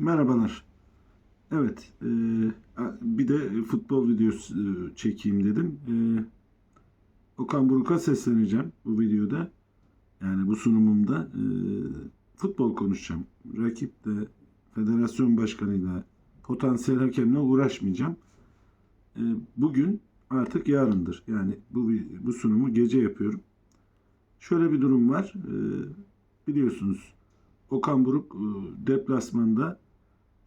Merhabalar. Evet, e, bir de futbol videosu e, çekeyim dedim. E, Okan Buruk'a sesleneceğim bu videoda. Yani bu sunumumda e, futbol konuşacağım. Rakip de federasyon başkanıyla, potansiyel hakemle uğraşmayacağım. E, bugün artık yarındır. Yani bu bu sunumu gece yapıyorum. Şöyle bir durum var. E, biliyorsunuz Okan Buruk e, deplasmanda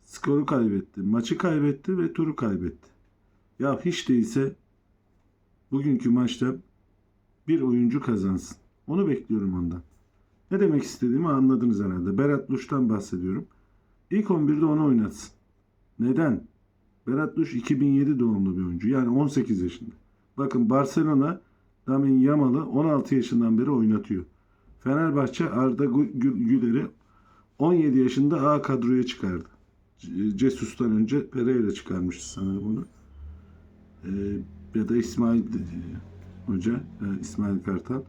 skoru kaybetti, maçı kaybetti ve turu kaybetti. Ya hiç değilse bugünkü maçta bir oyuncu kazansın. Onu bekliyorum ondan. Ne demek istediğimi anladınız herhalde. Berat Luş'tan bahsediyorum. İlk 11'de onu oynatsın. Neden? Berat Luş 2007 doğumlu bir oyuncu. Yani 18 yaşında. Bakın Barcelona Lamin Yamal'ı 16 yaşından beri oynatıyor. Fenerbahçe Arda Gü- Gü- Güler'i 17 yaşında A kadroya çıkardı. Cesus'tan önce Pereira çıkarmıştı sanırım onu. Ee, ya da İsmail e, Hoca, e, İsmail Kartal.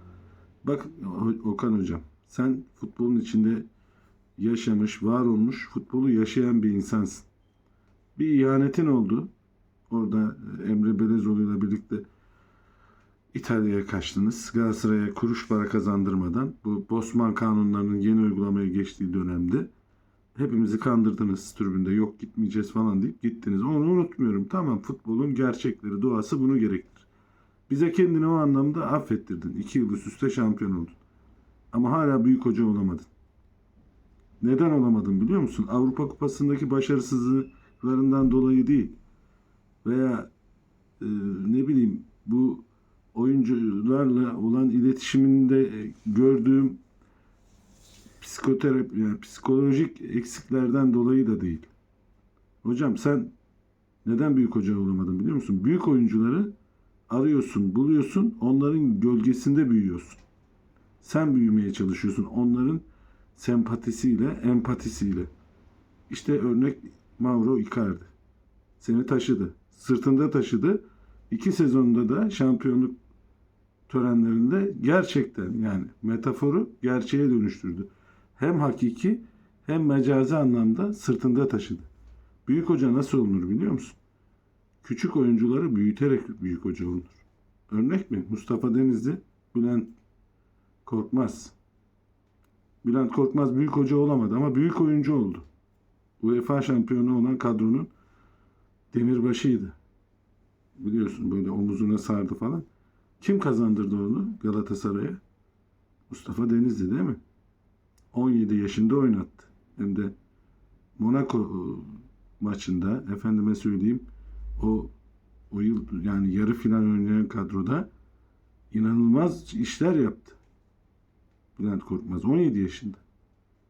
Bak Okan Hocam, sen futbolun içinde yaşamış, var olmuş, futbolu yaşayan bir insansın. Bir ihanetin oldu. Orada e, Emre Belezoğlu ile birlikte İtalya'ya kaçtınız. Galatasaray'a kuruş para kazandırmadan bu Bosman kanunlarının yeni uygulamaya geçtiği dönemde hepimizi kandırdınız tribünde yok gitmeyeceğiz falan deyip gittiniz. Onu unutmuyorum. Tamam futbolun gerçekleri, doğası bunu gerektirir. Bize kendini o anlamda affettirdin. İki yıl üst üste şampiyon oldun. Ama hala büyük hoca olamadın. Neden olamadın biliyor musun? Avrupa Kupası'ndaki başarısızlıklarından dolayı değil. Veya e, ne bileyim bu oyuncularla olan iletişiminde e, gördüğüm psikoterapi yani psikolojik eksiklerden dolayı da değil. Hocam sen neden büyük hoca olamadın biliyor musun? Büyük oyuncuları arıyorsun, buluyorsun, onların gölgesinde büyüyorsun. Sen büyümeye çalışıyorsun onların sempatisiyle, empatisiyle. İşte örnek Mauro Icardi. Seni taşıdı. Sırtında taşıdı. İki sezonda da şampiyonluk törenlerinde gerçekten yani metaforu gerçeğe dönüştürdü. Hem hakiki hem mecazi anlamda sırtında taşıdı. Büyük hoca nasıl olunur biliyor musun? Küçük oyuncuları büyüterek büyük hoca olunur. Örnek mi? Mustafa Denizli, Bülent Korkmaz. Bülent Korkmaz büyük hoca olamadı ama büyük oyuncu oldu. UEFA şampiyonu olan kadronun demirbaşıydı. Biliyorsun böyle omuzuna sardı falan. Kim kazandırdı onu Galatasaray'a? Mustafa Denizli değil mi? 17 yaşında oynattı. Hem de Monaco e, maçında efendime söyleyeyim o o yıl yani yarı final oynayan kadroda inanılmaz işler yaptı. Bülent Korkmaz 17 yaşında.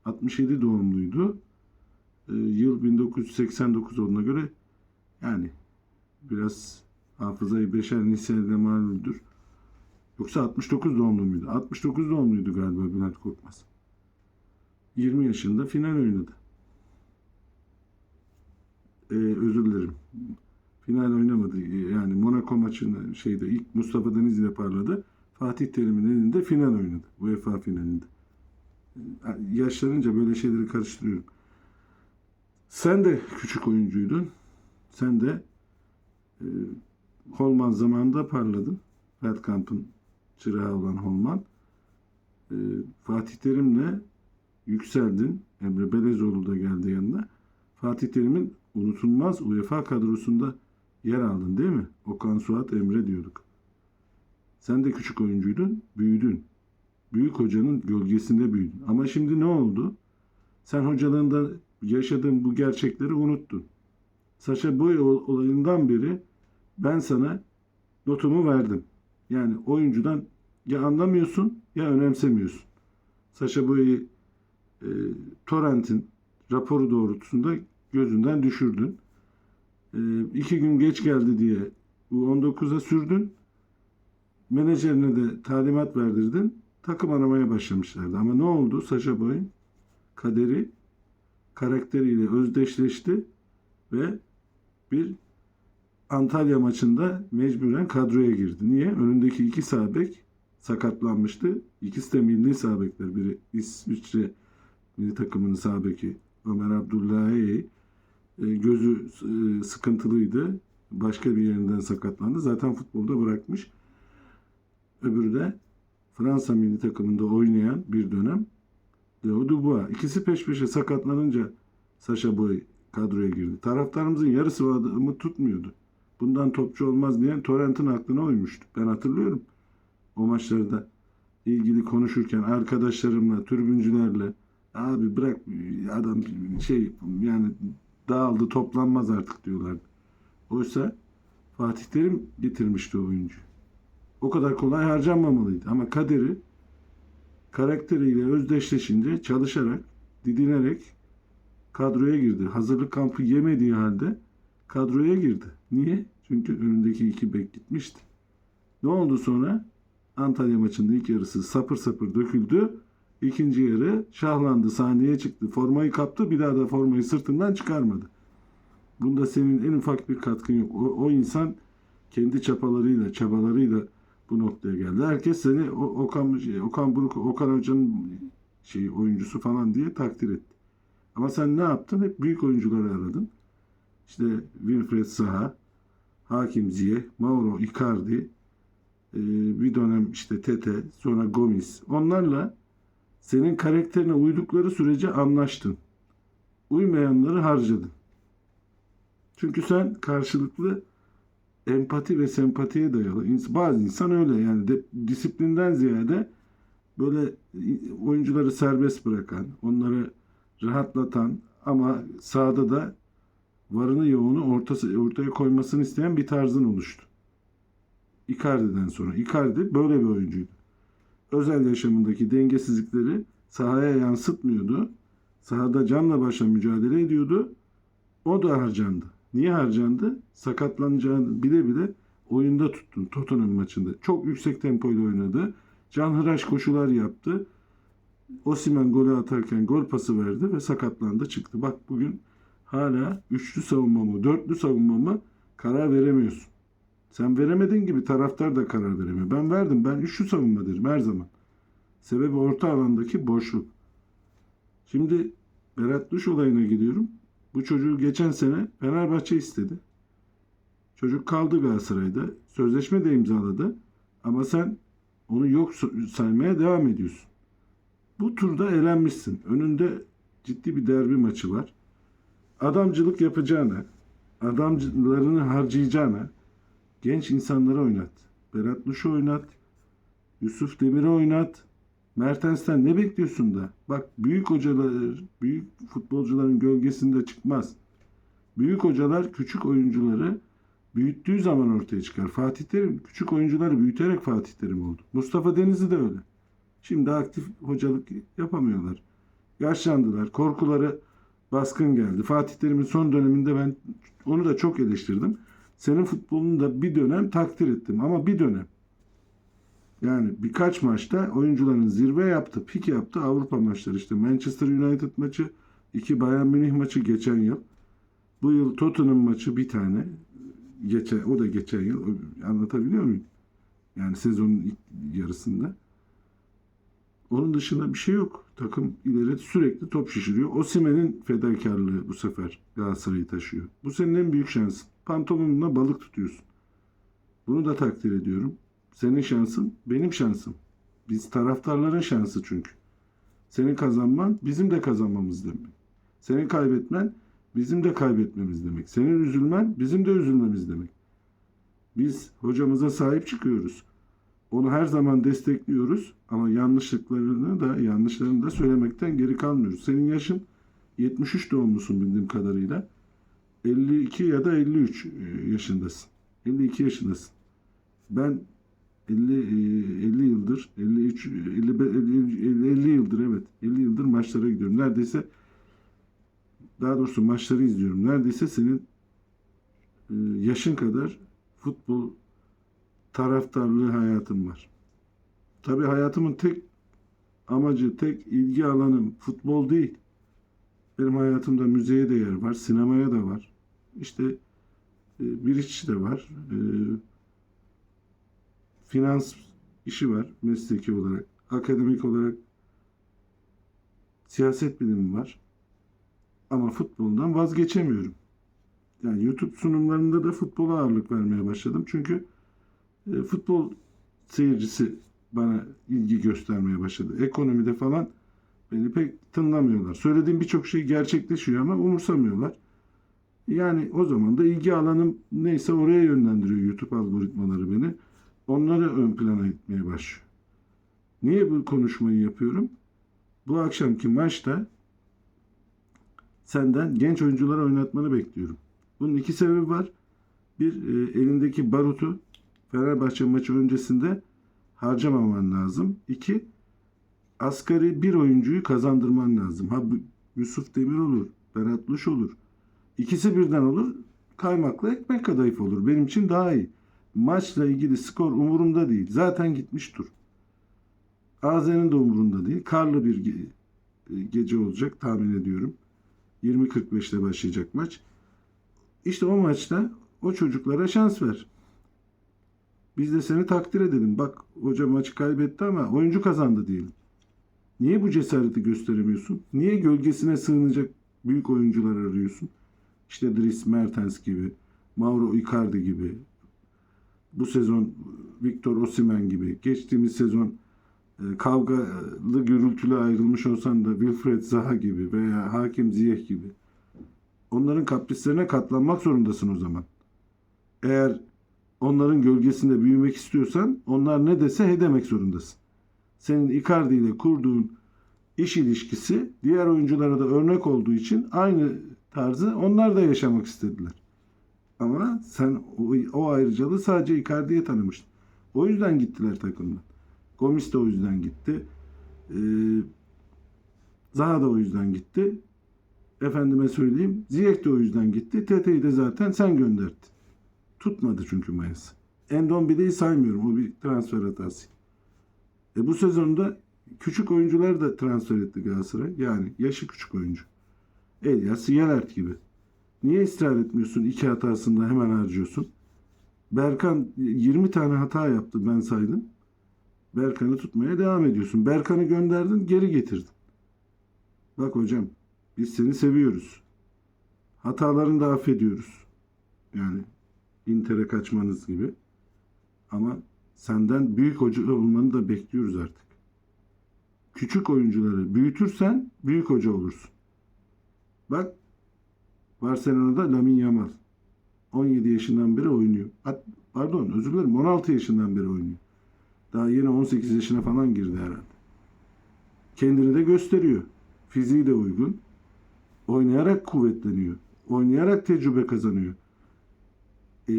67 doğumluydu. E, yıl 1989 olduğuna göre yani biraz hafızayı beşer niselde malumdur. Yoksa 69 doğumlu muydu? 69 doğumluydu galiba Bülent Korkmaz. 20 yaşında final oynadı. Ee, özür dilerim. Final oynamadı. Yani Monaco maçında şeyde ilk Mustafa Denizli ile parladı. Fatih Terim'in elinde final oynadı. UEFA finalinde. Ee, Yaşlanınca böyle şeyleri karıştırıyorum. Sen de küçük oyuncuydun. Sen de e, Holman zamanında parladın. Feldkamp'ın çırağı olan Holman. E, Fatih Terim'le yükseldin. Emre Belezoğlu da geldi yanına. Fatih Terim'in unutulmaz UEFA kadrosunda yer aldın değil mi? Okan Suat Emre diyorduk. Sen de küçük oyuncuydun, büyüdün. Büyük hocanın gölgesinde büyüdün. Ama şimdi ne oldu? Sen hocalığında yaşadığın bu gerçekleri unuttun. Saşa Boy ol- olayından beri ben sana notumu verdim. Yani oyuncudan ya anlamıyorsun ya önemsemiyorsun. Saşa Boy'u e, Torrent'in raporu doğrultusunda gözünden düşürdün. E, iki gün geç geldi diye bu 19'a sürdün. Menajerine de talimat verdirdin. Takım aramaya başlamışlardı. Ama ne oldu? Saşa Boy'un kaderi karakteriyle özdeşleşti ve bir Antalya maçında mecburen kadroya girdi. Niye? Önündeki iki sağ bek sakatlanmıştı. İkisi de milli sağ bekler. Biri İsviçre milli takımının sağ Ömer Abdullahi e, gözü e, sıkıntılıydı. Başka bir yerinden sakatlandı. Zaten futbolda bırakmış. Öbürü de Fransa milli takımında oynayan bir dönem Leo Dubois. İkisi peş peşe sakatlanınca Sacha Boy kadroya girdi. Taraftarımızın yarısı adamı tutmuyordu. Bundan topçu olmaz diyen Torrent'in aklına uymuştu. Ben hatırlıyorum. O maçlarda ilgili konuşurken arkadaşlarımla, türbüncülerle abi bırak adam şey yani dağıldı toplanmaz artık diyorlardı. Oysa Fatih Terim getirmişti oyuncu. O kadar kolay harcanmamalıydı. Ama kaderi karakteriyle özdeşleşince çalışarak, didinerek kadroya girdi. Hazırlık kampı yemediği halde kadroya girdi. Niye? Çünkü önündeki iki bek gitmişti. Ne oldu sonra? Antalya maçında ilk yarısı sapır sapır döküldü. İkinci yarı şahlandı, sahneye çıktı, formayı kaptı, bir daha da formayı sırtından çıkarmadı. Bunda senin en ufak bir katkın yok. O, o insan kendi çapalarıyla, çabalarıyla bu noktaya geldi. Herkes seni Okan, şey, Okan Buruk, Okan Hoca'nın şey, oyuncusu falan diye takdir etti. Ama sen ne yaptın? Hep büyük oyuncuları aradın. İşte Wilfred Zaha, Hakim Ziyech, Mauro Icardi, bir dönem işte Tete, sonra Gomis. Onlarla senin karakterine uydukları sürece anlaştın. Uymayanları harcadın. Çünkü sen karşılıklı empati ve sempatiye dayalı. Bazı insan öyle yani de, disiplinden ziyade böyle oyuncuları serbest bırakan, onları rahatlatan ama sahada da varını yoğunu ortası, ortaya koymasını isteyen bir tarzın oluştu. Icardi'den sonra. Icardi böyle bir oyuncuydu. Özel yaşamındaki dengesizlikleri sahaya yansıtmıyordu. Sahada canla başla mücadele ediyordu. O da harcandı. Niye harcandı? Sakatlanacağını bile bile oyunda tuttun Tottenham maçında. Çok yüksek tempoyla oynadı. Canhıraş koşular yaptı. Osimhen golü atarken gol pası verdi ve sakatlandı çıktı. Bak bugün hala üçlü savunma mı, dörtlü savunma mı karar veremiyorsun. Sen veremediğin gibi taraftar da karar veremiyor. Ben verdim. Ben üçlü savunma derim her zaman. Sebebi orta alandaki boşluk. Şimdi Berat Duş olayına gidiyorum. Bu çocuğu geçen sene Fenerbahçe istedi. Çocuk kaldı Galatasaray'da. Sözleşme de imzaladı. Ama sen onu yok saymaya devam ediyorsun. Bu turda elenmişsin. Önünde ciddi bir derbi maçı var. Adamcılık yapacağına, adamlarını harcayacağına genç insanları oynat. Berat Luş'u oynat. Yusuf Demir'i oynat. Mertens'ten ne bekliyorsun da? Bak büyük hocalar, büyük futbolcuların gölgesinde çıkmaz. Büyük hocalar küçük oyuncuları büyüttüğü zaman ortaya çıkar. Fatih Terim küçük oyuncuları büyüterek Fatih Terim oldu. Mustafa Denizli de öyle. Şimdi aktif hocalık yapamıyorlar. Yaşlandılar. Korkuları baskın geldi. Fatih Terim'in son döneminde ben onu da çok eleştirdim. Senin futbolunu da bir dönem takdir ettim ama bir dönem. Yani birkaç maçta oyuncuların zirve yaptı, pik yaptı Avrupa maçları işte Manchester United maçı, iki Bayern Münih maçı geçen yıl. Bu yıl Tottenham maçı bir tane. Geçen, o da geçen yıl. Anlatabiliyor muyum? Yani sezonun ilk yarısında. Onun dışında bir şey yok. Takım ileri sürekli top şişiriyor. Osimhen'in fedakarlığı bu sefer Galatasaray'ı taşıyor. Bu senin en büyük şansın. Pantolonuna balık tutuyorsun. Bunu da takdir ediyorum. Senin şansın, benim şansım. Biz taraftarların şansı çünkü. Senin kazanman bizim de kazanmamız demek. Senin kaybetmen bizim de kaybetmemiz demek. Senin üzülmen bizim de üzülmemiz demek. Biz hocamıza sahip çıkıyoruz. Onu her zaman destekliyoruz ama yanlışlıklarını da yanlışlarını da söylemekten geri kalmıyoruz. Senin yaşın 73 doğumlusun bildiğim kadarıyla. 52 ya da 53 yaşındasın. 52 yaşındasın. Ben 50 50 yıldır 53 50, 50, 50 yıldır evet 50 yıldır maçlara gidiyorum. Neredeyse daha doğrusu maçları izliyorum. Neredeyse senin e, yaşın kadar futbol taraftarlığı hayatım var. Tabii hayatımın tek amacı, tek ilgi alanım futbol değil. Benim hayatımda müzeye de yer var, sinemaya da var. İşte e, bir iç de var. E, finans işi var mesleki olarak. Akademik olarak siyaset bilimi var. Ama futboldan vazgeçemiyorum. Yani YouTube sunumlarında da futbola ağırlık vermeye başladım. Çünkü e, futbol seyircisi bana ilgi göstermeye başladı. Ekonomide falan beni pek tınlamıyorlar. Söylediğim birçok şey gerçekleşiyor ama umursamıyorlar. Yani o zaman da ilgi alanım neyse oraya yönlendiriyor YouTube algoritmaları beni. Onları ön plana itmeye başlıyor. Niye bu konuşmayı yapıyorum? Bu akşamki maçta senden genç oyuncuları oynatmanı bekliyorum. Bunun iki sebebi var. Bir, e, elindeki barutu Fenerbahçe maçı öncesinde harcamaman lazım. İki, asgari bir oyuncuyu kazandırman lazım. Ha Yusuf Demir olur, Berat Luş olur. İkisi birden olur. Kaymakla ekmek kadayıf olur. Benim için daha iyi. Maçla ilgili skor umurumda değil. Zaten gitmiş tur. Azen'in de umurunda değil. Karlı bir ge- e, gece olacak tahmin ediyorum. 20.45'te başlayacak maç. İşte o maçta o çocuklara şans ver. Biz de seni takdir edelim. Bak hoca maçı kaybetti ama oyuncu kazandı diyelim. Niye bu cesareti gösteremiyorsun? Niye gölgesine sığınacak büyük oyuncular arıyorsun? İşte Dries Mertens gibi, Mauro Icardi gibi, bu sezon Victor Osimhen gibi, geçtiğimiz sezon e, kavgalı gürültülü ayrılmış olsan da Wilfred Zaha gibi veya Hakim Ziyech gibi onların kaprislerine katlanmak zorundasın o zaman. Eğer onların gölgesinde büyümek istiyorsan onlar ne dese he demek zorundasın. Senin Icardi ile kurduğun iş ilişkisi diğer oyunculara da örnek olduğu için aynı tarzı onlar da yaşamak istediler. Ama sen o, o ayrıcalığı sadece Icardi'ye tanımıştın. O yüzden gittiler takımdan. Gomis de o yüzden gitti. Ee, Zaha da o yüzden gitti. Efendime söyleyeyim. Ziyech de o yüzden gitti. Tete'yi de zaten sen gönderdin. Tutmadı çünkü mayası. Endombile'yi saymıyorum. O bir transfer hatası. E bu sezonda küçük oyuncular da transfer etti Galatasaray. Yani yaşı küçük oyuncu. Elias Yelert gibi. Niye ısrar etmiyorsun? İki hatasında hemen harcıyorsun. Berkan 20 tane hata yaptı ben saydım. Berkan'ı tutmaya devam ediyorsun. Berkan'ı gönderdin, geri getirdin. Bak hocam, biz seni seviyoruz. Hatalarını da affediyoruz. Yani Inter'e kaçmanız gibi. Ama senden büyük hoca olmanı da bekliyoruz artık. Küçük oyuncuları büyütürsen büyük hoca olursun. Bak Barcelona'da Lamine Yamal 17 yaşından beri oynuyor. Hat, pardon özür dilerim 16 yaşından beri oynuyor. Daha yeni 18 yaşına falan girdi herhalde. Kendini de gösteriyor. Fiziği de uygun. Oynayarak kuvvetleniyor. Oynayarak tecrübe kazanıyor. Ee,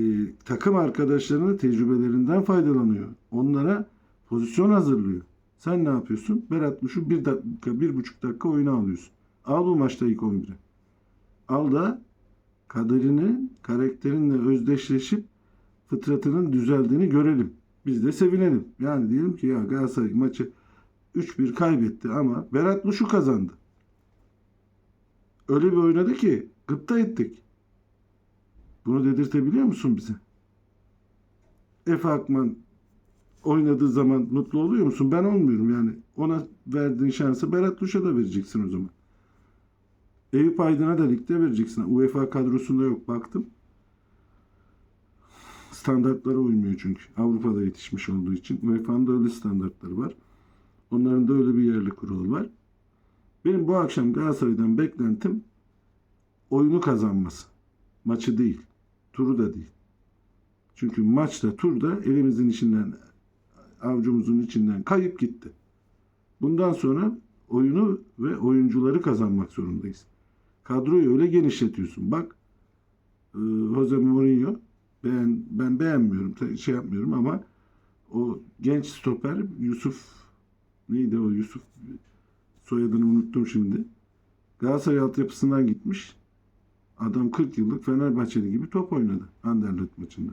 takım arkadaşlarının tecrübelerinden faydalanıyor. Onlara pozisyon hazırlıyor. Sen ne yapıyorsun? Berat Muş'u bir dakika, bir buçuk dakika oyuna alıyorsun. Al bu maçta ilk 11'e. Al da kaderini, karakterinle özdeşleşip fıtratının düzeldiğini görelim. Biz de sevinelim. Yani diyelim ki ya Galatasaray maçı 3-1 kaybetti ama Berat Muş'u kazandı. Öyle bir oynadı ki gıpta ettik. Bunu dedirtebiliyor musun bize? Efe Akman oynadığı zaman mutlu oluyor musun? Ben olmuyorum yani. Ona verdiğin şansı Berat Luş'a da vereceksin o zaman. Eyüp Aydın'a da ligde vereceksin. UEFA kadrosunda yok baktım. Standartlara uymuyor çünkü. Avrupa'da yetişmiş olduğu için. UEFA'nın da öyle standartları var. Onların da öyle bir yerli kurulu var. Benim bu akşam Galatasaray'dan beklentim oyunu kazanması. Maçı değil. Turu da değil. Çünkü maçta turda elimizin içinden avcumuzun içinden kayıp gitti. Bundan sonra oyunu ve oyuncuları kazanmak zorundayız. Kadroyu öyle genişletiyorsun. Bak e, Jose Mourinho beğen, ben beğenmiyorum şey yapmıyorum ama o genç stoper Yusuf neydi o Yusuf soyadını unuttum şimdi. Galatasaray altyapısından gitmiş. Adam 40 yıllık Fenerbahçeli gibi top oynadı Anderlecht maçında.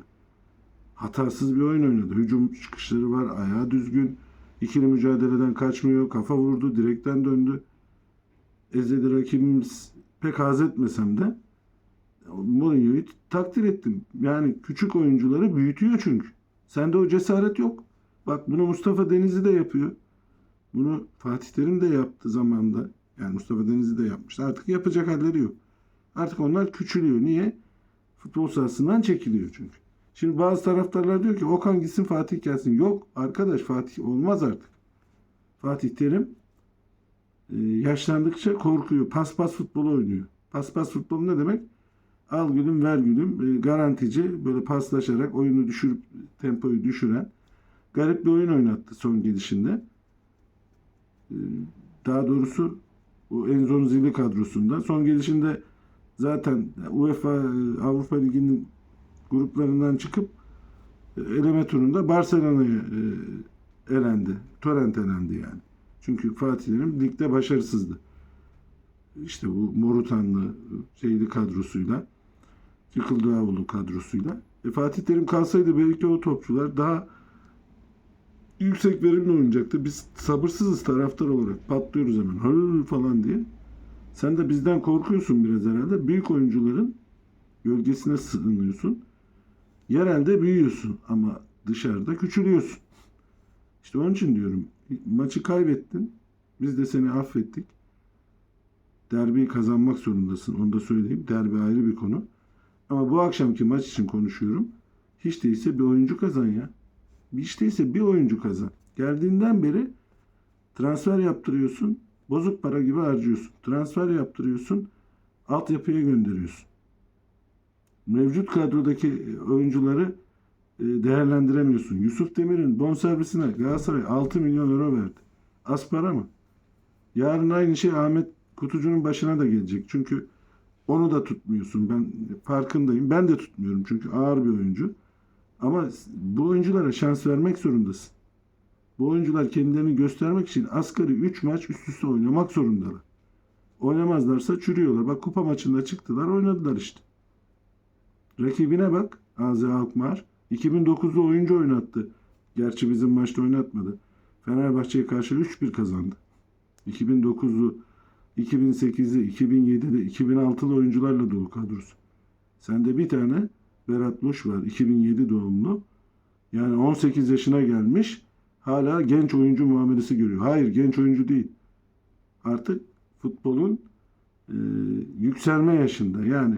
Hatasız bir oyun oynadı. Hücum çıkışları var, ayağı düzgün. İkili mücadeleden kaçmıyor, kafa vurdu, direkten döndü. Ezeli rakibimiz pek haz etmesem de Mourinho'yu takdir ettim. Yani küçük oyuncuları büyütüyor çünkü. Sende o cesaret yok. Bak bunu Mustafa Denizli de yapıyor. Bunu Fatih Terim de yaptı zamanda. Yani Mustafa Denizli de yapmıştı. Artık yapacak halleri yok. Artık onlar küçülüyor. Niye? Futbol sahasından çekiliyor çünkü. Şimdi bazı taraftarlar diyor ki Okan gitsin Fatih gelsin. Yok arkadaş Fatih olmaz artık. Fatih Terim yaşlandıkça korkuyor. Paspas futbolu oynuyor. Paspas futbolu ne demek? Al gülüm ver gülüm. E, garantici böyle paslaşarak oyunu düşürüp tempoyu düşüren garip bir oyun oynattı son gelişinde. E, daha doğrusu o Enzon Zili kadrosunda. Son gelişinde zaten UEFA e, Avrupa Ligi'nin gruplarından çıkıp e, eleme turunda Barcelona'ya e, elendi. Torrent elendi yani. Çünkü Fatih Terim ligde başarısızdı. İşte bu Morutanlı şeyli kadrosuyla Yıkıldıoğlu kadrosuyla. E, Fatih Terim kalsaydı belki o topçular daha yüksek verimli oynayacaktı. Biz sabırsızız taraftar olarak. Patlıyoruz hemen. Hı falan diye. Sen de bizden korkuyorsun biraz herhalde. Büyük oyuncuların gölgesine sığınıyorsun. Yerelde büyüyorsun ama dışarıda küçülüyorsun. İşte onun için diyorum maçı kaybettin. Biz de seni affettik. Derbiyi kazanmak zorundasın. Onu da söyleyeyim. Derbi ayrı bir konu. Ama bu akşamki maç için konuşuyorum. Hiç değilse bir oyuncu kazan ya. Hiç değilse bir oyuncu kazan. Geldiğinden beri transfer yaptırıyorsun. Bozuk para gibi harcıyorsun. Transfer yaptırıyorsun. Altyapıya gönderiyorsun. Mevcut kadrodaki oyuncuları değerlendiremiyorsun. Yusuf Demir'in bonservisine Galatasaray 6 milyon euro verdi. Az para mı? Yarın aynı şey Ahmet Kutucu'nun başına da gelecek. Çünkü onu da tutmuyorsun. Ben farkındayım. Ben de tutmuyorum çünkü ağır bir oyuncu. Ama bu oyunculara şans vermek zorundasın. Bu oyuncular kendilerini göstermek için asgari 3 maç üst üste oynamak zorundalar. Oynamazlarsa çürüyorlar. Bak kupa maçında çıktılar oynadılar işte. Rakibine bak. AZ Alkmaar. 2009'da oyuncu oynattı. Gerçi bizim maçta oynatmadı. Fenerbahçe'ye karşı 3-1 kazandı. 2009'lu, 2008'li, 2007'de, 2006'lı oyuncularla dolu kadrosu. Sende bir tane Berat Luş var. 2007 doğumlu. Yani 18 yaşına gelmiş. Hala genç oyuncu muamelesi görüyor. Hayır genç oyuncu değil. Artık futbolun e, yükselme yaşında. Yani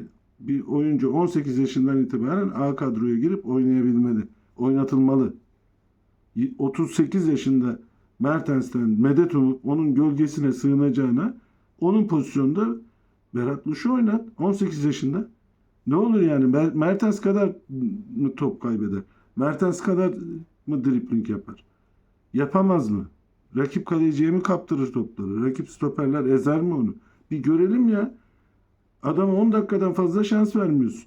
bir oyuncu 18 yaşından itibaren A kadroya girip oynayabilmeli. Oynatılmalı. 38 yaşında Mertens'ten medet umup onun gölgesine sığınacağına onun pozisyonda Berat Luş'u oynat. 18 yaşında. Ne olur yani Mertens kadar mı top kaybeder? Mertens kadar mı dripling yapar? Yapamaz mı? Rakip kaleciye mi kaptırır topları? Rakip stoperler ezer mi onu? Bir görelim ya. Adama 10 dakikadan fazla şans vermiyorsun.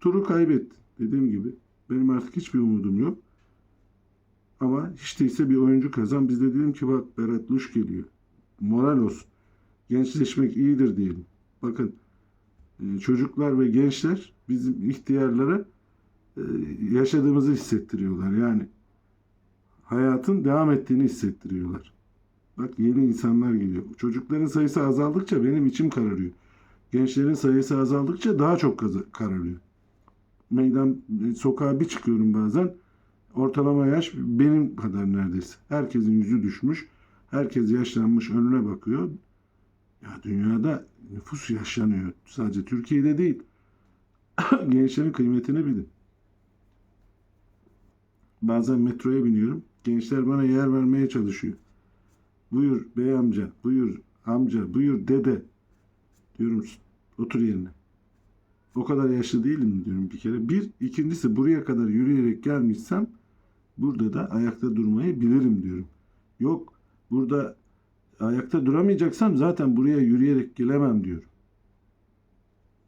Turu kaybetti. Dediğim gibi. Benim artık hiçbir umudum yok. Ama hiç değilse bir oyuncu kazan. Biz de dedim ki bak Berat Luş geliyor. Moral olsun. Gençleşmek iyidir diyelim. Bakın e, çocuklar ve gençler bizim ihtiyarlara e, yaşadığımızı hissettiriyorlar. Yani hayatın devam ettiğini hissettiriyorlar. Bak yeni insanlar geliyor. Çocukların sayısı azaldıkça benim içim kararıyor. Gençlerin sayısı azaldıkça daha çok kararıyor. Meydan e, sokağa bir çıkıyorum bazen. Ortalama yaş benim kadar neredeyse. Herkesin yüzü düşmüş. Herkes yaşlanmış önüne bakıyor. Ya dünyada nüfus yaşlanıyor. Sadece Türkiye'de değil. Gençlerin kıymetini bilin. Bazen metroya biniyorum. Gençler bana yer vermeye çalışıyor. Buyur bey amca, buyur amca, buyur dede. Diyorum otur yerine. O kadar yaşlı değilim diyorum bir kere. Bir, ikincisi buraya kadar yürüyerek gelmişsem burada da ayakta durmayı bilirim diyorum. Yok burada ayakta duramayacaksam zaten buraya yürüyerek gelemem diyorum.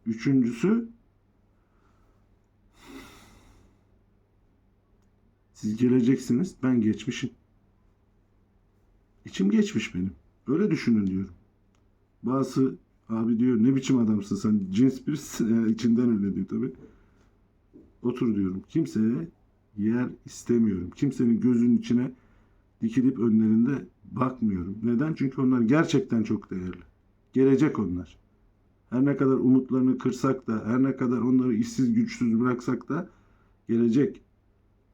Üçüncüsü siz geleceksiniz ben geçmişim. İçim geçmiş benim. Öyle düşünün diyorum. Bazı abi diyor ne biçim adamsın sen cins birisin yani içinden öyle diyor tabi. Otur diyorum. Kimseye yer istemiyorum. Kimsenin gözünün içine dikilip önlerinde bakmıyorum. Neden? Çünkü onlar gerçekten çok değerli. Gelecek onlar. Her ne kadar umutlarını kırsak da, her ne kadar onları işsiz güçsüz bıraksak da gelecek.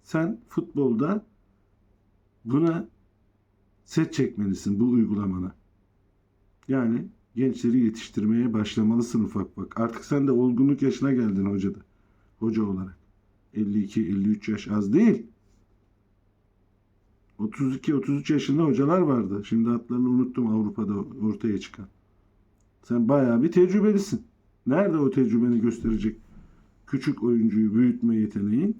Sen futbolda Buna set çekmelisin bu uygulamana. Yani gençleri yetiştirmeye başlamalısın ufak ufak. Artık sen de olgunluk yaşına geldin hocada. Hoca olarak. 52-53 yaş az değil. 32-33 yaşında hocalar vardı. Şimdi adlarını unuttum Avrupa'da ortaya çıkan. Sen bayağı bir tecrübelisin. Nerede o tecrübeni gösterecek küçük oyuncuyu büyütme yeteneğin?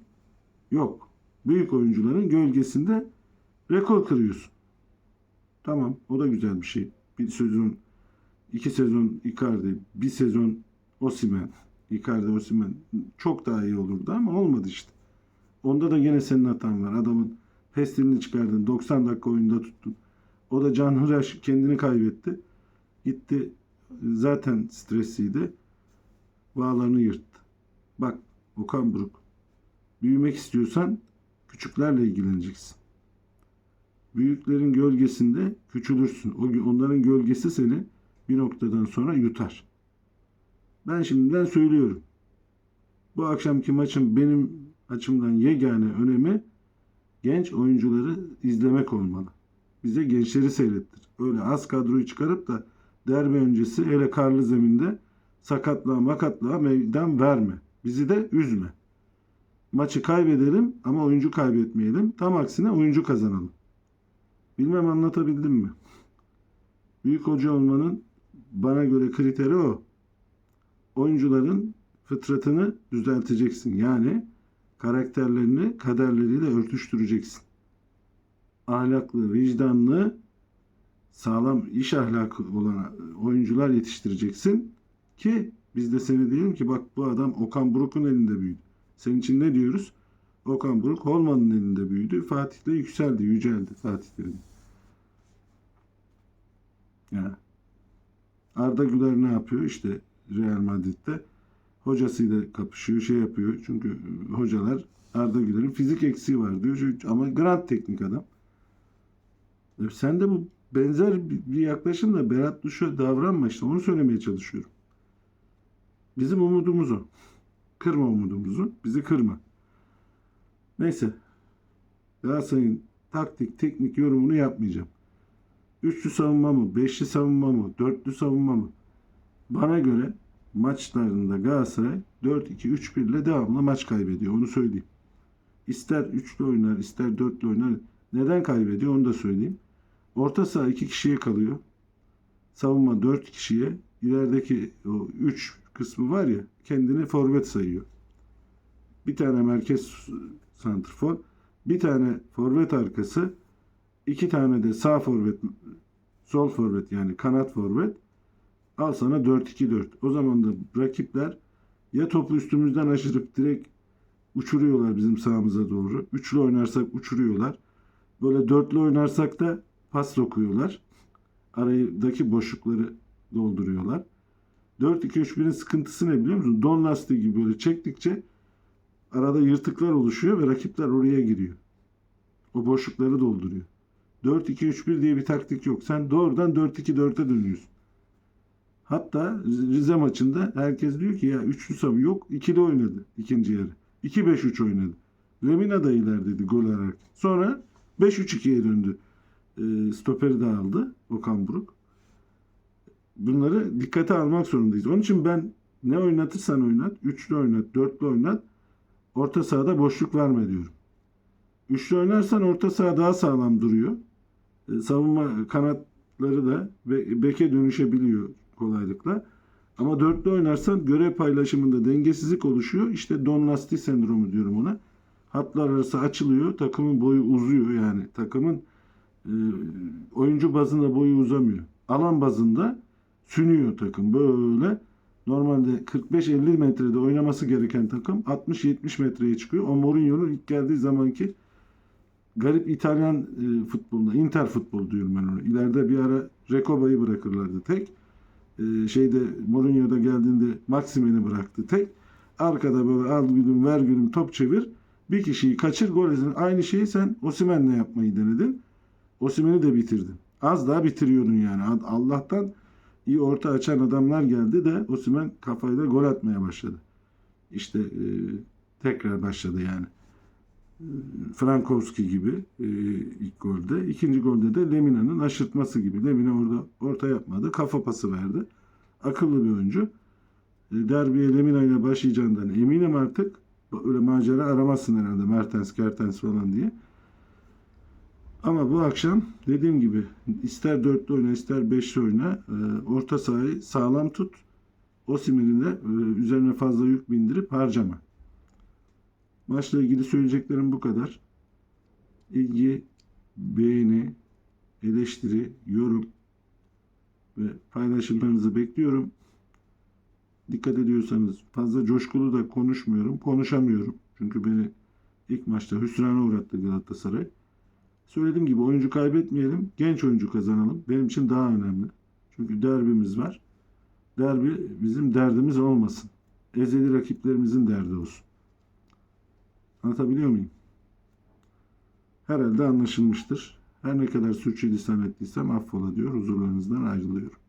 Yok. Büyük oyuncuların gölgesinde rekor kırıyorsun. Tamam o da güzel bir şey. Bir sezon, iki sezon Icardi, bir sezon Osimhen. Icardi, Osimhen çok daha iyi olurdu ama olmadı işte. Onda da yine senin hatan var. Adamın pestilini çıkardın. 90 dakika oyunda tuttun. O da Can Hıraş kendini kaybetti. Gitti zaten stresliydi. Bağlarını yırttı. Bak Okan Buruk. Büyümek istiyorsan küçüklerle ilgileneceksin. Büyüklerin gölgesinde küçülürsün. O, onların gölgesi seni bir noktadan sonra yutar. Ben şimdiden söylüyorum. Bu akşamki maçın benim açımdan yegane önemi genç oyuncuları izlemek olmalı. Bize gençleri seyrettir. Öyle az kadroyu çıkarıp da derbi öncesi hele karlı zeminde sakatlığa makatlığa meydan verme. Bizi de üzme. Maçı kaybedelim ama oyuncu kaybetmeyelim. Tam aksine oyuncu kazanalım. Bilmem anlatabildim mi? Büyük hoca olmanın bana göre kriteri o. Oyuncuların fıtratını düzelteceksin. Yani karakterlerini kaderleriyle örtüştüreceksin. Ahlaklı, vicdanlı, sağlam iş ahlakı olan oyuncular yetiştireceksin ki biz de seni diyelim ki bak bu adam Okan Buruk'un elinde büyüdü. Senin için ne diyoruz? Okan Buruk Holman'ın elinde büyüdü. Fatih de yükseldi, yüceldi Fatih dedi. Ya. Arda Güler ne yapıyor? İşte Real Madrid'de hocasıyla kapışıyor, şey yapıyor. Çünkü hocalar Arda Güler'in fizik eksiği var diyor. Ama grand teknik adam. E sen de bu benzer bir yaklaşımla Berat Duş'a davranma işte. Onu söylemeye çalışıyorum. Bizim umudumuz o. Kırma umudumuzu. Bizi kırma. Neyse. Galatasaray'ın taktik, teknik yorumunu yapmayacağım. Üçlü savunma mı, beşli savunma mı, dörtlü savunma mı? Bana göre maçlarında Galatasaray 4-2-3-1 ile devamlı maç kaybediyor. Onu söyleyeyim. İster üçlü oynar, ister dörtlü oynar. Neden kaybediyor onu da söyleyeyim. Orta saha iki kişiye kalıyor. Savunma dört kişiye. İlerideki o üç kısmı var ya kendini forvet sayıyor. Bir tane merkez santrfor, bir tane forvet arkası, iki tane de sağ forvet, sol forvet yani kanat forvet. Al sana 4-2-4. O zaman da rakipler ya topu üstümüzden aşırıp direkt uçuruyorlar bizim sahamıza doğru. Üçlü oynarsak uçuruyorlar. Böyle dörtlü oynarsak da pas sokuyorlar. Aradaki boşlukları dolduruyorlar. 4-2-3-1'in sıkıntısı ne biliyor musun? Don lastiği gibi böyle çektikçe arada yırtıklar oluşuyor ve rakipler oraya giriyor. O boşlukları dolduruyor. 4-2-3-1 diye bir taktik yok. Sen doğrudan 4-2-4'e dönüyorsun. Hatta Rize maçında herkes diyor ki ya üçlü savunma yok. ikili oynadı ikinci yarı. 2-5-3 oynadı. Lemina da ilerideydi gol olarak. Sonra 5-3-2'ye döndü. E, stoperi de aldı Okan Buruk. Bunları dikkate almak zorundayız. Onun için ben ne oynatırsan oynat, üçlü oynat, dörtlü oynat, orta sahada boşluk verme diyorum. Üçlü oynarsan orta saha daha sağlam duruyor. E, savunma kanatları da be, beke dönüşebiliyor kolaylıkla. Ama dörtlü oynarsan görev paylaşımında dengesizlik oluşuyor. İşte Don Lasty sendromu diyorum ona. Hatlar arası açılıyor. Takımın boyu uzuyor yani. Takımın e, oyuncu bazında boyu uzamıyor. Alan bazında sünüyor takım böyle. Normalde 45-50 metrede oynaması gereken takım 60-70 metreye çıkıyor. O Mourinho'nun ilk geldiği zamanki garip İtalyan e, futbolunda, Inter futbol diyorum ben ona. İleride bir ara Recoba'yı bırakırlardı tek. E, şeyde Mourinho'da geldiğinde Maximen'i bıraktı tek. Arkada böyle al gülüm ver gülüm top çevir. Bir kişiyi kaçır gol edin. Aynı şeyi sen Osimhen'le yapmayı denedin. Osimhen'i de bitirdin. Az daha bitiriyordun yani. Allah'tan iyi orta açan adamlar geldi de Osimhen kafayla gol atmaya başladı. İşte e, tekrar başladı yani. Frankowski gibi e, ilk golde. İkinci golde de Lemina'nın aşırtması gibi. Lemina orada orta yapmadı. Kafa pası verdi. Akıllı bir oyuncu. E, derbiye Lemina ile başlayacağından eminim artık. Öyle macera aramazsın herhalde Mertens, Kertens falan diye. Ama bu akşam dediğim gibi ister dörtlü oyna ister beşli oyna e, orta sahayı sağlam tut. Osimhen'i de e, üzerine fazla yük bindirip harcama. Maçla ilgili söyleyeceklerim bu kadar. İlgi, beğeni, eleştiri, yorum ve paylaşımlarınızı bekliyorum. Dikkat ediyorsanız fazla coşkulu da konuşmuyorum, konuşamıyorum. Çünkü beni ilk maçta hüsrana uğrattı Galatasaray. Söylediğim gibi oyuncu kaybetmeyelim, genç oyuncu kazanalım. Benim için daha önemli. Çünkü derbimiz var. Derbi bizim derdimiz olmasın. Ezeli rakiplerimizin derdi olsun. Anlatabiliyor muyum? Herhalde anlaşılmıştır. Her ne kadar sürçülisan ettiysem affola diyor. Huzurlarınızdan ayrılıyorum.